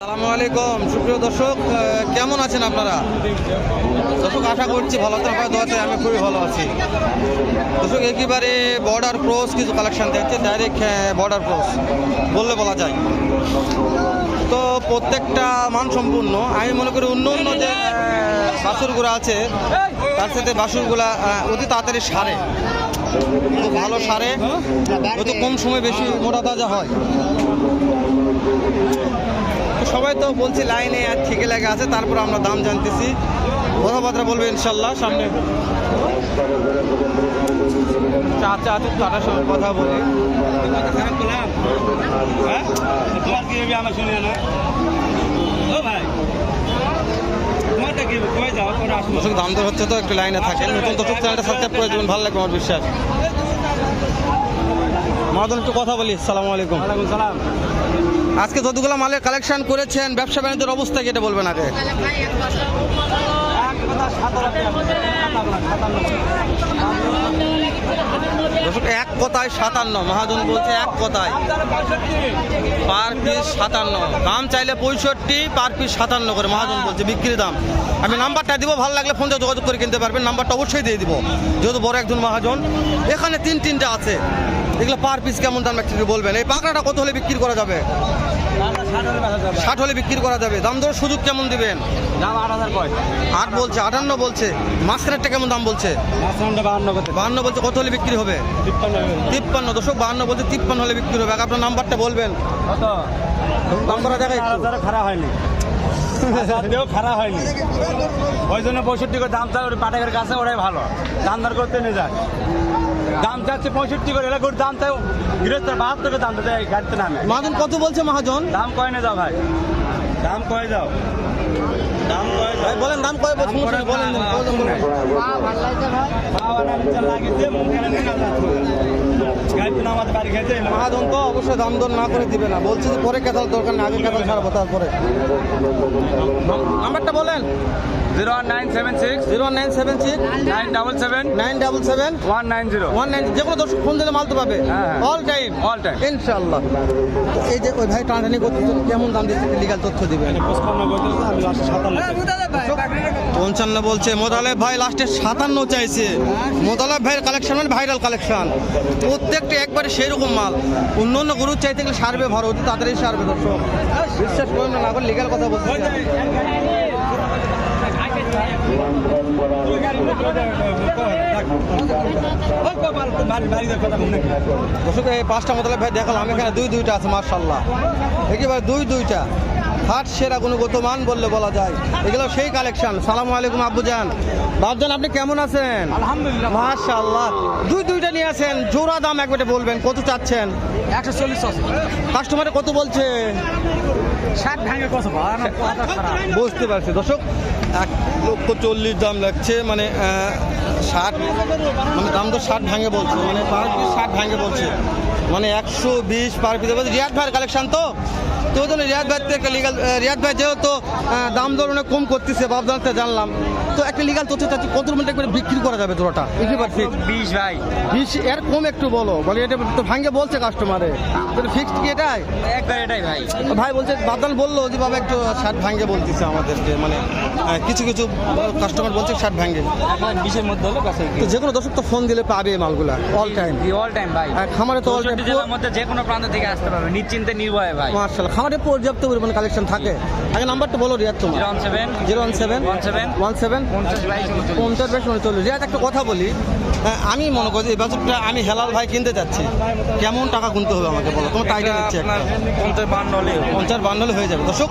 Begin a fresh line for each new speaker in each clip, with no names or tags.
আসসালামু আলাইকুম। সুপ্রিয় দর্শক কেমন আছেন আপনারা? দর্শক আশা করছি ভালো আছেন আপনার দোয়াতে আমি খুবই ভালো আছি। দর্শক একেবারে বর্ডার ক্রস কিছু কালেকশন দেখছে ডাইরেক্ট বর্ডার ক্রস বললে বলা যায়। তো প্রত্যেকটা মানসম্পূর্ণ। আমি মনে করি অন্য অন্য যে আহ, বাছুরগুলো আছে তার সাথে বাছুরগুলা আহ, অতি তাড়াতাড়ি সারে। ভালো সারে অত কম সময় বেশি মোটা তাজা হয়। সবাই তো বলছি লাইনে আর ঠিকে লেগে আছে, তারপর আমরা দাম জানতেছি। কথাবার্তা বলবে ইনশাল্লাহ, সামনে। চাচা আছে তার সঙ্গে কথা
হ্যাঁ?
দাম দর হচ্ছে তো, একটু লাইনে থাকেন। নতুন দর্শক চ্যানেলটা সাবস্ক্রাইব করে দেবেন, ভালো লাগবে আমার বিশ্বাস। মাদন একটু কথা বলি সালামু আলাইকুম।
সালাম।
আজকে যতগুলো মালের কালেকশন করেছেন ব্যবসা বাণিজ্যের অবস্থা কেটে বলবেন আগে? দর্শক এক কথায় সাতান্ন। মহাজন বলছে এক কথায়। পার পিস সাতান্ন। দাম চাইলে পঁয়ষট্টি পার পিস সাতান্ন করে মহাজন বলছে বিক্রি দাম। আমি নাম্বারটা দিব ভালো লাগলে ফোন দিয়ে যোগাযোগ করে কিনতে পারবেন। নাম্বারটা অবশ্যই দিয়ে দিব। যেহেতু বড় একজন মহাজন এখানে তিন তিনটা আছে। এগুলো পার পিস কেমন দাম একটু বলবেন? এই পাকড়াটা কত হলে বিক্রি করা যাবে? ষাট হলে বিক্রি করা যাবে। দাম দর সুযোগ কেমন দিবেন?
দাম আট হাজার
আট বলছে আটান্ন বলছে। মাঝখানেরটা কেমন দাম বলছে?
বাহান্ন
বলছে কত হলে বিক্রি হবে?
তিপ্পান্ন
দশক বাহান্ন বলছে তিপ্পান্ন হলে বিক্রি হবে। আপনার নাম্বারটা বলবেন।
কত?
নাম্বারটা দেখাই।
খারাপ হয়নি। হাজারও খারাপ হয়নি। ওই জন্য পঁয়ষট্টি করে দাম পাটেকের কাছে ওরাই ভালো। দাম দর করতে নিয়ে যায়। দাম চাচ্ছে পঁয়ষট্টি করে এলাকা দাম চাই। গৃহস্থ বাহাত্তর করে দাম দেয় গাড়িতে নামে।
মহাজন কত বলছে মহাজন?
দাম কয় না যাও ভাই। দাম কয় যাও দাম কয়?
ভাই বলেন দাম কয় বলছে সমস্যা নেই, বলেন। বলেন। মহাজন তো অবশ্যই দাম দর না করে দিবে না। বলছে যে পরে কেতাল দরকার নেই আগে কেতাল ছাড়বো তারপরে। নাম্বারটা বলেন।
Zero nine seven six.
Zero nine seven six.
Nine double seven.
Nine double seven.
One nine zero.
One nine যে কোনো দর্শক ফোন দিলে মালতে পাবে।
হ্যাঁ।
All time
All time.
ইনশাল্লাহ তো এই যে ওই ভাই টানাটানি করতে কেমন দাম দিচ্ছে লিগাল তথ্য দিবেন? পঞ্চান্ন বলছে মোদালেব ভাই লাস্টে সাতান্ন চাইছে। মোদালেব ভাইয়ের কালেকশন মানে ভাইরাল কালেকশন প্রত্যেকটা একবারে সেই রকম মাল। অন্য অন্য গরুর চাইতে গেলে সারবে ভরো অতি তাড়াতাড়ি সারবে দর্শক। বিশ্বাস করেন না এখন লিগাল কথা বলতে দর্শক পাঁচটা মোদালেব ভাই দেখালাম, এখানে দুই দুইটা আছে মার্শাল্লাহ একেবারে দুই দুইটা। হাট সেরা গুণগত মান বললে বলা যায়। এগুলো সেই কালেকশন সালামু আলাইকুম আব্বু আব্বুজান বাবজান আপনি কেমন আছেন?
আলহামদুলিল্লাহ।
মাশাআল্লাহ। দুই দুইটা নিয়ে আছেন জোড়া দাম একবারে বলবেন কত চাচ্ছেন?
একশো চল্লিশ
কাস্টমারে কত বলছে? বুঝতে পারছি। দর্শক এক লক্ষ চল্লিশ দাম লাগছে মানে ষাট মানে দাম তো ষাট ভাঙে বলছে মানে পার পিস ষাট ভাঙে বলছে। মানে একশো বিশ পার পিস রিয়াদ ভাইয়ের কালেকশন তো? তো ওই জন্য রিয়াদ ভাই থেকে লিগাল রিয়াদ ভাই যেহেতু দাম দর অনেক কম করতেছে বাবদানতে জানলাম। তো একটা লিগাল তথ্য চাচ্ছি কত মিনিট করে বিক্রি করা যাবে তোরাটা বুঝতে পারছি
বিশ ভাই।
বিশ এর কম একটু বলো। বলে এটা তো ভাঙে বলছে কাস্টমারে ফিক্সড কি এটাই?
একবার এটাই ভাই।
ভাই বলছে বাবদান বলল যে বাবা একটু শার্ট ভাঙ্গে বলতেছে আমাদেরকে মানে কিছু কিছু কাস্টমার বলছে শার্ট
এখন বিশের মধ্যে হলো কাছে
যে কোনো দর্শক তো ফোন দিলে পাবে মালগুলা অল টাইম
অল টাইম ভাই।
খামারে তো অল টাইম
মধ্যে যে কোনো প্রান্ত থেকে আসতে পারবে নিশ্চিন্তে নির্ভয়ে ভাই।
খামারে পর্যাপ্ত পরিমাণ কালেকশন থাকে। আগে নাম্বারটা বলো রিয়াদ তোমার।
Zero one seven.
Zero one seven.
One seven.
One seven.
পঞ্চাশ বাইশ।
পঞ্চাশ বেশ উনচল্লিশ। রিয়াদ একটা কথা বলি। হ্যাঁ, আমি মনে করি এই বাজারটা আমি হেলাল ভাই কিনতে যাচ্ছি। কেমন টাকা গুনতে হবে আমাকে বলো? তোমার আইডিয়া নিচ্ছে একটা।
পঞ্চাশ বান্ন হলে
পঞ্চাশ বান্ডলে হয়ে যাবে। দর্শক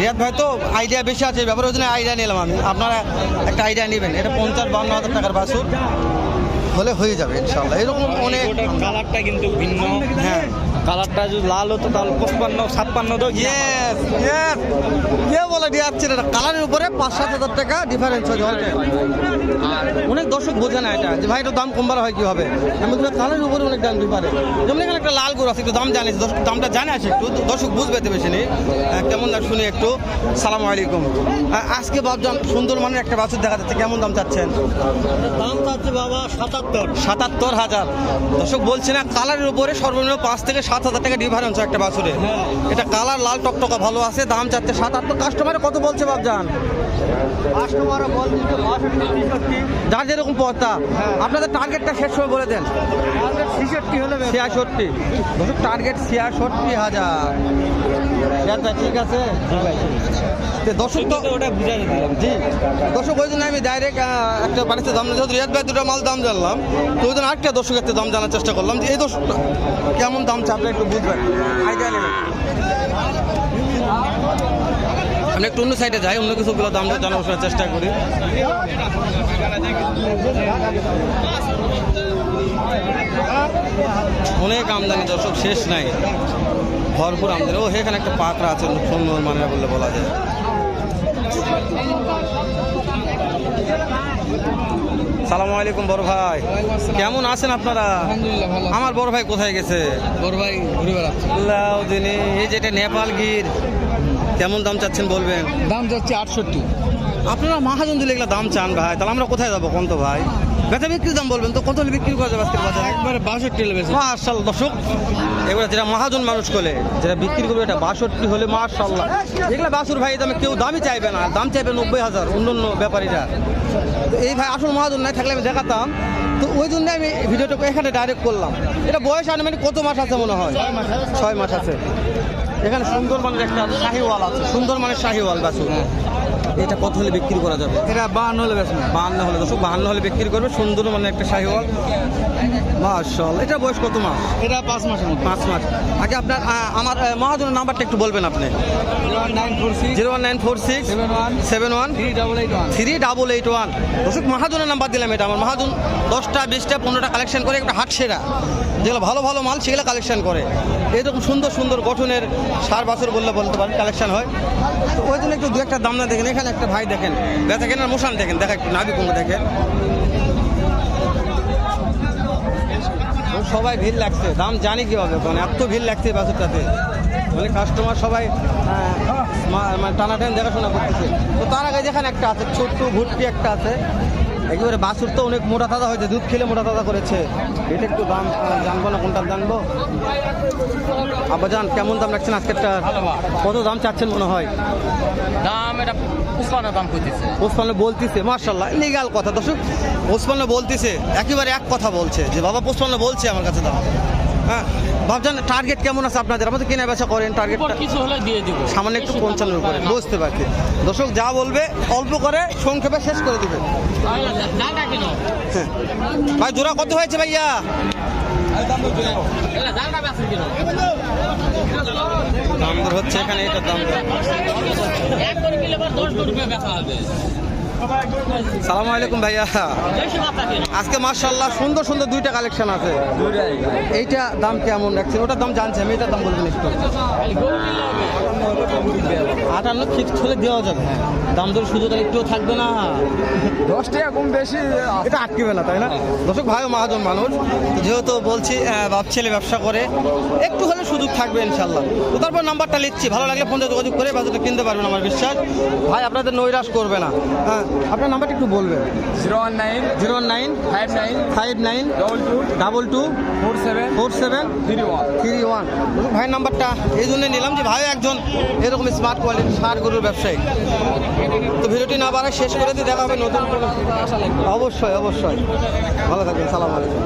রিয়াদ ভাই তো আইডিয়া বেশি আছে এই ব্যাপারে ওই জন্য আইডিয়া নিলাম আমি। আপনারা একটা আইডিয়া নেবেন। এটা পঞ্চাশ বান্ন হাজার টাকার বাসুর হলে হয়ে যাবে ইনশাল্লাহ এরকম অনেক
কালারটা কিন্তু ভিন্ন।
হ্যাঁ।
কালারটা যদি লাল হতো তাহলে পঁচপান্ন ছাপ্পান্ন তো
ইয়েস ইয়েস কে বলে দিয়াচ্ছে এটা? কালারের উপরে পাঁচ সাত হাজার টাকা ডিফারেন্স হয়ে যাবে। অনেক দর্শক বোঝে না এটা যে ভাই এটা দাম কম বাড়া হয় কি হবে আমি বলছি কালারের উপরে অনেক দাম ডিফারেন্স যেমন এখানে একটা লাল গরু আছে একটু দাম জানিস দামটা জানে আছে একটু দর্শক বুঝবে তো বেশি নেই। কেমন না শুনি একটু। সালাম আলাইকুম। আজকে বাবজান সুন্দর মানের একটা বাছুর দেখা যাচ্ছে কেমন দাম চাচ্ছেন?
দাম চাচ্ছে বাবা সাতাত্তর।
সাতাত্তর হাজার। দর্শক বলছে না কালারের উপরে সর্বনিম্ন পাঁচ থেকে সাত হাজার টাকা ডিফারেন্স একটা বাছুরে
হ্যাঁ।
এটা কালার লাল টকটকা ভালো আছে দাম চাচ্ছে আট। কাস্টমারে কত বলছে বাবজান যার যেরকম পথটা আপনাদের টার্গেটটা শেষ সময় বলে দেন। ছিয়াষট্টি। টার্গেট ছিয়াষট্টি হাজার। রিয়াদ ঠিক আছে। তো দর্শক তো
ওটা বুঝা
জি দর্শক ওই জন্য আমি ডাইরেক্ট একটা বাড়িতে দাম যেহেতু রিয়াদ ভাই দুটো মাল দাম জানলাম তো ওই জন্য আরেকটা দর্শকের থেকে দাম জানার চেষ্টা করলাম যে এই দর্শকটা কেমন দাম চাপলে একটু বুঝবেন? আইডিয়া নেবেন। আমি একটু অন্য সাইডে যাই অন্য কিছুগুলো দাম জানার চেষ্টা করি। অনেক আমদানি দর্শক শেষ নাই। ভরপুর আমদানি। ও এখানে একটা পাকড়া আছে সুন্দর মানে বললে বলা যায়। সালাম আলাইকুম বড় ভাই। কেমন আছেন আপনারা? আমার বড় ভাই কোথায় গেছে?
বড় ভাই ঘুরে বেড়াচ্ছে।
এই যেটা নেপাল গির। কেমন দাম চাচ্ছেন বলবেন?
দাম যাচ্ছে আটষট্টি।
আপনারা মহাজন দিলে এগুলো দাম চান ভাই তাহলে আমরা কোথায় যাব কোন তো ভাই? বেচা বিক্রির দাম বলবেন তো কত হলে বিক্রি করা যাবে আজকের বাজারে?
একবারে বাষট্টি লেগেছে
মার্শাল দর্শক এবার যেটা মহাজন মানুষ করলে যেটা বিক্রি করবে এটা বাষট্টি হলে মার্শাল্লাহ এগুলো বাসুর ভাই দামে কেউ দামই চাইবে না দাম চাইবে নব্বই হাজার অন্য অন্য ব্যাপারীরা। তো এই ভাই আসল মহাজন নাই থাকলে আমি দেখাতাম। তো ওই জন্য আমি ভিডিওটা এখানে ডাইরেক্ট করলাম। এটা বয়স আনুমানিক কত মাস আছে মনে হয়? ছয় মাস আছে। এখানে সুন্দর মানের একটা শাহিওয়াল আছে। সুন্দর মানের শাহিওয়াল বাসুর এটা কত হলে বিক্রি করা যাবে?
এটা বাহান্ন লেগেছে
বাহান্ন হলে দর্শক বাহান্ন হলে বিক্রি করবে সুন্দর মানে একটা শাহিওয়াল। মার্শাল এটা বয়স কত মাস?
এটা পাঁচ মাসের মতো।
পাঁচ মাস। আগে আপনার আমার মহাজনের নাম্বারটা একটু বলবেন আপনি। Zero one nine four six.
Seven one. Three double eight one.
Three double eight one. দর্শক মহাজনের নাম্বার দিলাম এটা। আমার মহাজন দশটা বিশটা পনেরোটা কালেকশন করে একটা হাট সেরা। যেগুলো ভালো ভালো মাল সেগুলো কালেকশন করে। এরকম সুন্দর সুন্দর গঠনের সার বাছর বললে বলতে পারেন কালেকশন হয়। তো ওই জন্য একটু দু একটা দাম না দেখেন, এখানে একটা ভাই দেখেন। বেচা কেনার মোশান দেখেন, দেখা একটু নাবি কোনো দেখেন। সবাই ভিড় লাগছে, দাম জানি কীভাবে মানে এত ভিড় লাগছে বাছুরটাতে। মানে কাস্টমার সবাই মানে টানাটানি দেখাশোনা করতেছে। তো তার আগে যেখানে একটা আছে, ছোট্ট ভুট্টি একটা আছে। একেবারে বাসুর তো অনেক মোটা তাজা হয়েছে দুধ খেলে মোটা তাজা করেছে। এটা একটু দাম জানব না কোনটা জানব? আবার আব্বাজান কেমন দাম রাখছেন আজকেরটা? কত দাম চাচ্ছেন মনে হয়?
দাম এটা পুষ্পানা দাম করতেছে
ওসমান্য বলতেছে মার্শাল্লাহ লিগাল কথা। দর্শক ওসমান্য বলতেছে একেবারে এক কথা বলছে যে বাবা পুষ্পানা বলছে আমার কাছে দাম। হ্যাঁ ভাবছেন টার্গেট কেমন আছে আপনাদের? আমাদের কেনা বেচা করেন টার্গেটটা
কিছু হলে দিয়ে দিব।
সামান্য একটু পঞ্চান্নের উপরে বুঝতে পারছি। দর্শক যা বলবে অল্প করে সংক্ষেপে শেষ করে দিবে। হ্যাঁ। ভাই জোড়া কত হয়েছে ভাইয়া? দাম দর হচ্ছে এখানে এটার দাম দর। সালাম আলাইকুম ভাইয়া। আজকে মার্শাল্লাহ সুন্দর সুন্দর দুইটা কালেকশন আছে। এইটা দাম কেমন রাখছেন? ওটার দাম জানছি আমি, এটার দাম বলবেন একটু। আটান্ন ফিক্সড হলে দেওয়া যাবে। দাম দর সুযোগ আর একটুও থাকবে না।
দশ টাকা কম বেশি
এটা আটকেবে না তাই না? দর্শক ভাইও মহাজন মানুষ যেহেতু বলছি বাপ ছেলে ব্যবসা করে একটু হলে সুযোগ থাকবে ইনশাল্লাহ তো তারপর নাম্বারটা লিখছি ভালো লাগলে ফোনে যোগাযোগ করে বাজারটা কিনতে পারবেন আমার বিশ্বাস। ভাই আপনাদের নৈরাশ করবে না। হ্যাঁ আপনার নাম্বারটা একটু বলবেন।
Zero one nine
zero nine
five nine
five nine
double two
double two
four seven
four seven
three one.
Three one. ভাইয়ের নাম্বারটা এই জন্য নিলাম যে ভাই একজন এরকম স্মার্ট কোয়ালিটি সার গরুর ব্যবসায়ী। তো ভিডিওটি না বাড়ায় শেষ করে দিয়ে দেখা হবে নতুন অবশ্যই অবশ্যই। ভালো থাকবেন, সালাম আলাইকুম।